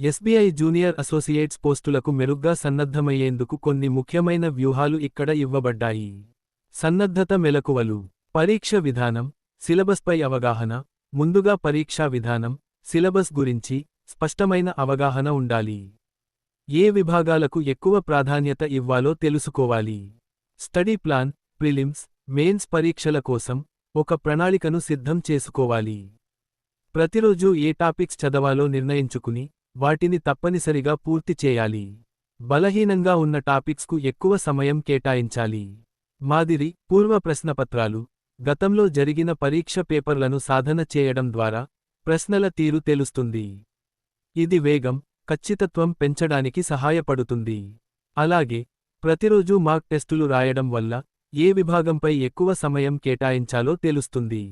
SBI junior associates పోస్టులకు మెరుగ్గా సన్నద్ధమయ్యేందుకు కొన్ని ముఖ్యమైన వ్యూహాలు ఇక్కడ ఇవ్వబడ్డాయి. సన్నద్ధత మెలకువలు. పరీక్ష విధానం సిలబస్పై అవగాహన ముందుగా పరీక్షా విధానం సిలబస్ గురించి స్పష్టమైన అవగాహన ఉండాలి. ఏ విభాగాలకు ఎక్కువ ప్రాధాన్యత ఇవ్వాలో తెలుసుకోవాలి. స్టడీ ప్లాన్ ప్రిలిమ్స్ మెయిన్స్ పరీక్షల కోసం ఒక ప్రణాళికను సిద్ధం చేసుకోవాలి. ప్రతిరోజూ ఏ టాపిక్స్ చదవాలో నిర్ణయించుకుని వాటిని తప్పనిసరిగా పూర్తి చేయాలి. బలహీనంగా ఉన్న టాపిక్స్కు ఎక్కువ సమయం కేటాయించాలి. మాదిరి పూర్వ ప్రశ్నపత్రాలు గతంలో జరిగిన పరీక్ష పేపర్లను సాధన చేయడం ద్వారా ప్రశ్నల తీరు తెలుస్తుంది. ఇది వేగం ఖచ్చితత్వం పెంచడానికి సహాయపడుతుంది. అలాగే ప్రతిరోజూ మాక్ టెస్టులు రాయడం వల్ల ఏ విభాగంపై ఎక్కువ సమయం కేటాయించాలో తెలుస్తుంది.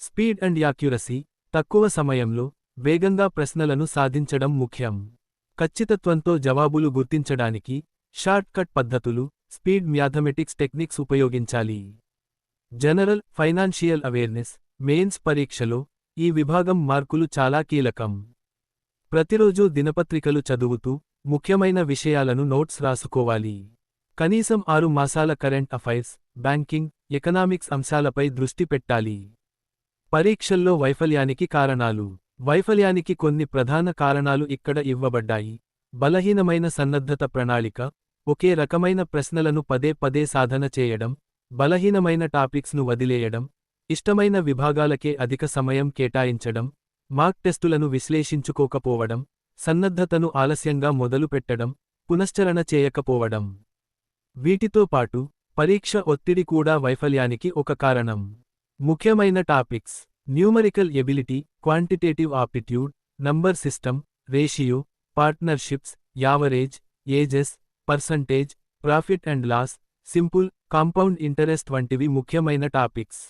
స్పీడ్ అండ్ యాక్యురసీ తక్కువ సమయంలో వేగంగా ప్రశ్నలను సాధించడం ముఖ్యం. ఖచ్చితత్వంతో జవాబులు గుర్తించడానికి షార్ట్కట్ పద్ధతులు స్పీడ్ మ్యాథమెటిక్స్ టెక్నిక్స్ ఉపయోగించాలి. జనరల్ ఫైనాన్షియల్ అవేర్నెస్ మెయిన్స్ పరీక్షలో ఈ విభాగం మార్కులు చాలా కీలకం. ప్రతిరోజూ దినపత్రికలు చదువుతూ ముఖ్యమైన విషయాలను నోట్స్ రాసుకోవాలి. కనీసం ఆరు మాసాల కరెంట్ అఫైర్స్ బ్యాంకింగ్ ఎకనామిక్స్ అంశాలపై దృష్టి పెట్టాలి. పరీక్షల్లో వైఫల్యానికి కారణాలు. వైఫల్యానికి కొన్ని ప్రధాన కారణాలు ఇక్కడ ఇవ్వబడ్డాయి. బలహీనమైన సన్నద్ధత ప్రణాళిక ఒకే రకమైన ప్రశ్నలను పదే పదే సాధన చేయడం బలహీనమైన టాపిక్స్ను వదిలేయడం ఇష్టమైన విభాగాలకే అధిక సమయం కేటాయించడం మార్క్ టెస్టులను విశ్లేషించుకోకపోవడం సన్నద్ధతను ఆలస్యంగా మొదలుపెట్టడం పునశ్చరణ చేయకపోవడం. వీటితో పాటు పరీక్ష ఒత్తిడి కూడా వైఫల్యానికి ఒక కారణం. ముఖ్యమైన topics numerical ability quantitative aptitude number system ratio partnerships average ages percentage profit and loss simple compound interest వంటివి ముఖ్యమైన topics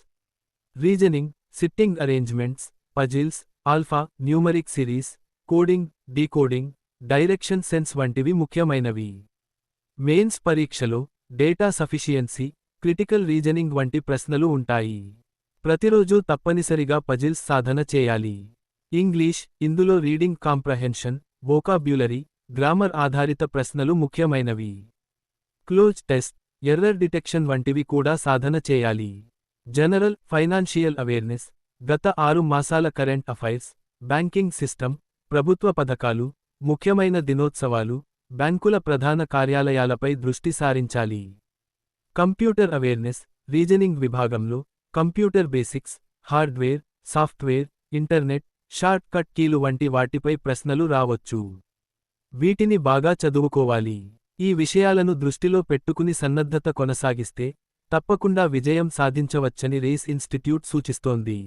reasoning seating arrangements puzzles alpha numeric series coding decoding direction sense వంటివి ముఖ్యమైనవి. మెయిన్స్ పరీక్షలో data sufficiency critical reasoning వంటి ప్రశ్నలు ఉంటాయి. ప్రతిరోజూ తప్పనిసరిగా పజిల్స్ సాధన చేయాలి. ఇంగ్లీష్ ఇందులో రీడింగ్ కాంప్రహెన్షన్ వోకాబ్యులరీ గ్రామర్ ఆధారిత ప్రశ్నలు ముఖ్యమైనవి. క్లోజ్ టెస్ట్ ఎర్రర్ డిటెక్షన్ వంటివి కూడా సాధన చేయాలి. జనరల్ ఫైనాన్షియల్ అవేర్నెస్ గత ఆరు మాసాల కరెంట్ అఫైర్స్ బ్యాంకింగ్ సిస్టమ్ ప్రభుత్వ పథకాలు ముఖ్యమైన దినోత్సవాలు బ్యాంకుల ప్రధాన కార్యాలయాలపై దృష్టి సారించాలి. కంప్యూటర్ అవేర్నెస్ రీజనింగ్ విభాగంలో computer basics hardware software internet shortcut కీలు వంటి వాటిపై ప్రశ్నలు రావచ్చు. వీటిని బాగా చదువుకోవాలి. ఈ విషయాలను దృష్టిలో పెట్టుకుని సన్నద్ధత కొనసాగిస్తే తప్పకుండా విజయం సాధించవచ్చని రేస్ ఇన్స్టిట్యూట్ సూచిస్తోంది.